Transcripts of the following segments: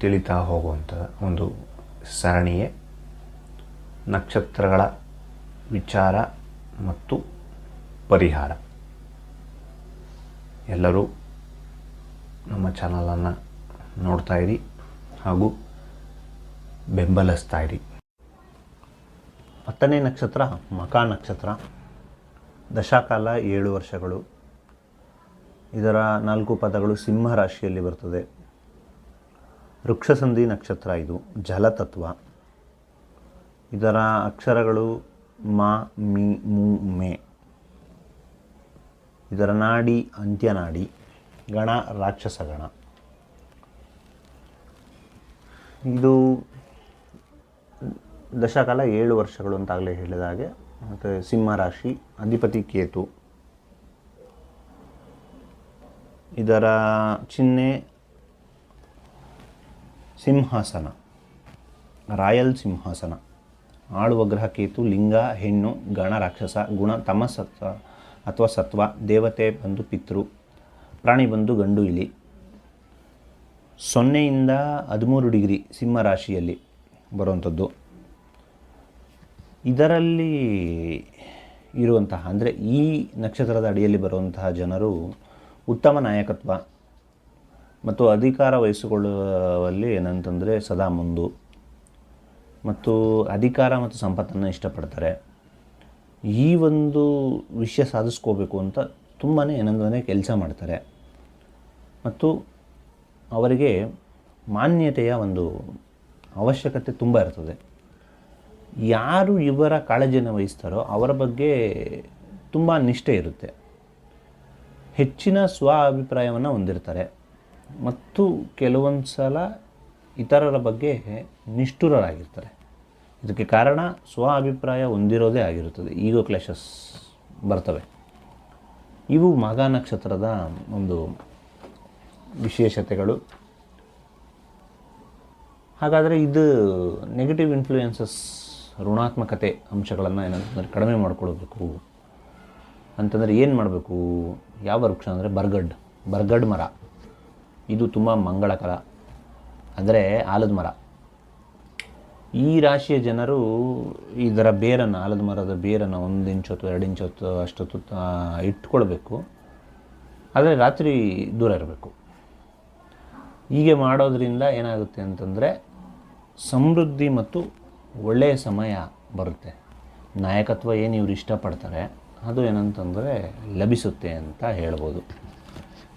ತಿಳಿತಾ ಹೋಗುವಂಥ ಒಂದು ಸರಣಿಯೇ ನಕ್ಷತ್ರಗಳ ವಿಚಾರ ಮತ್ತು ಪರಿಹಾರ. ಎಲ್ಲರೂ ನಮ್ಮ ಚಾನಲನ್ನು ನೋಡ್ತಾ ಇರಿ ಹಾಗೂ ಬೆಂಬಲಿಸ್ತಾ ಇರಿ. ಹತ್ತನೇ ನಕ್ಷತ್ರ, ಮಕ ನಕ್ಷತ್ರ. ದಶಾಕಾಲ ಏಳು ವರ್ಷಗಳು. ಇದರ ನಾಲ್ಕು ಪದಗಳು ಸಿಂಹ ರಾಶಿಯಲ್ಲಿ ಬರ್ತದೆ. ವೃಕ್ಷಸಂಧಿ ನಕ್ಷತ್ರ ಇದು, ಜಲತತ್ವ. ಇದರ ಅಕ್ಷರಗಳು ಮ, ಮಿ, ಮು, ಮೆ. ಇದರ ನಾಡಿ ಅಂತ್ಯನಾಡಿ ಗಣ, ರಾಕ್ಷಸ ಗಣ. ಇದು ದಶಕಾಲ ಏಳು ವರ್ಷಗಳು ಅಂತಾಗಲೇ ಹೇಳಿದ ಹಾಗೆ, ಮತ್ತು ಸಿಂಹರಾಶಿ ಅಧಿಪತಿ ಕೇತು. ಇದರ ಚಿಹ್ನೆ ಸಿಂಹಾಸನ, ರಾಯಲ್ ಸಿಂಹಾಸನ. ಆಳುವ ಗ್ರಹ ಕೇತು ಲಿಂಗ, ಹೆಣ್ಣು, ಗಣ, ರಾಕ್ಷಸ, ಗುಣ ತಮಸತ್ವ ಅಥವಾ ಸತ್ವ, ದೇವತೆ ಬಂದು ಪಿತೃ, ಪ್ರಾಣಿ ಬಂದು ಗಂಡು, ಇಲಿ. ಸೊನ್ನೆಯಿಂದ ಹದಿಮೂರು ಡಿಗ್ರಿ ಸಿಂಹ ರಾಶಿಯಲ್ಲಿ ಬರುವಂಥದ್ದು. ಇದರಲ್ಲಿ ಇರುವಂತಹ, ಅಂದರೆ ಈ ನಕ್ಷತ್ರದ ಅಡಿಯಲ್ಲಿ ಬರುವಂತಹ ಜನರು ಉತ್ತಮ ನಾಯಕತ್ವ ಮತ್ತು ಅಧಿಕಾರ ವಹಿಸಿಕೊಳ್ಳುವಲ್ಲಿ ಏನಂತಂದರೆ ಸದಾ ಮುಂದು. ಮತ್ತು ಅಧಿಕಾರ ಮತ್ತು ಸಂಪತ್ತನ್ನು ಇಷ್ಟಪಡ್ತಾರೆ. ಈ ಒಂದು ವಿಷಯ ಸಾಧಿಸ್ಕೋಬೇಕು ಅಂತ ತುಂಬಾ ಏನಂದ್ರೆ ಕೆಲಸ ಮಾಡ್ತಾರೆ. ಮತ್ತು ಅವರಿಗೆ ಮಾನ್ಯತೆಯ ಒಂದು ಅವಶ್ಯಕತೆ ತುಂಬ ಇರ್ತದೆ. ಯಾರು ಇವರ ಕಾಳಜಿಯನ್ನು ವಹಿಸ್ತಾರೋ ಅವರ ಬಗ್ಗೆ ತುಂಬ ನಿಷ್ಠೆ ಇರುತ್ತೆ. ಹೆಚ್ಚಿನ ಸ್ವ ಅಭಿಪ್ರಾಯವನ್ನು ಹೊಂದಿರ್ತಾರೆ. ಮತ್ತು ಕೆಲವೊಂದು ಸಲ ಇತರರ ಬಗ್ಗೆ ನಿಷ್ಠುರರಾಗಿರ್ತಾರೆ. ಇದಕ್ಕೆ ಕಾರಣ ಸ್ವ ಅಭಿಪ್ರಾಯ ಹೊಂದಿರೋದೇ ಆಗಿರುತ್ತದೆ. ಈಗೋ ಕ್ಲಾಶಸ್ ಬರ್ತವೆ. ಇವು ಮಗ ನಕ್ಷತ್ರದ ಒಂದು ವಿಶೇಷತೆಗಳು. ಹಾಗಾದರೆ ಇದು ನೆಗೆಟಿವ್ ಇನ್ಫ್ಲೂಯೆನ್ಸಸ್ ಋಣಾತ್ಮಕತೆ ಅಂಶಗಳನ್ನು ಏನಂತಂದರೆ ಕಡಿಮೆ ಮಾಡ್ಕೊಳ್ಬೇಕು. ಅಂತಂದರೆ ಏನು ಮಾಡಬೇಕು? ಯಾವ ವೃಕ್ಷ ಅಂದರೆ ಬರ್ಗಡ್. ಬರ್ಗಡ್ ಮರ. ಇದು ತುಂಬ ಮಂಗಳಕರ. ಅಂದರೆ ಆಲದ ಮರ. ಈ ರಾಶಿಯ ಜನರು ಇದರ ಬೇರನ್ನು, ಆಲದ ಮರದ ಬೇರನ್ನು ಒಂದು ಇಂಚು ಅಥವಾ ಎರಡು ಇಂಚು ಹೊತ್ತು ಅಷ್ಟೊತ್ತು ಇಟ್ಕೊಳ್ಬೇಕು. ಆದರೆ ರಾತ್ರಿ ದೂರ ಇರಬೇಕು. ಹೀಗೆ ಮಾಡೋದ್ರಿಂದ ಏನಾಗುತ್ತೆ ಅಂತಂದರೆ ಸಮೃದ್ಧಿ ಮತ್ತು ಒಳ್ಳೆಯ ಸಮಯ ಬರುತ್ತೆ. ನಾಯಕತ್ವ ಏನು ಇವರು ಇಷ್ಟಪಡ್ತಾರೆ, ಅದು ಏನಂತಂದರೆ ಲಭಿಸುತ್ತೆ ಅಂತ ಹೇಳ್ಬೋದು.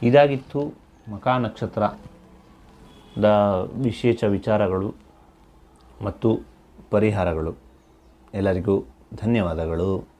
ಇದಾಗಿತ್ತು ಮಕಾ ನಕ್ಷತ್ರದ ವಿಶೇಷ ವಿಚಾರಗಳು ಮತ್ತು ಪರಿಹಾರಗಳು. ಎಲ್ಲರಿಗೂ ಧನ್ಯವಾದಗಳು.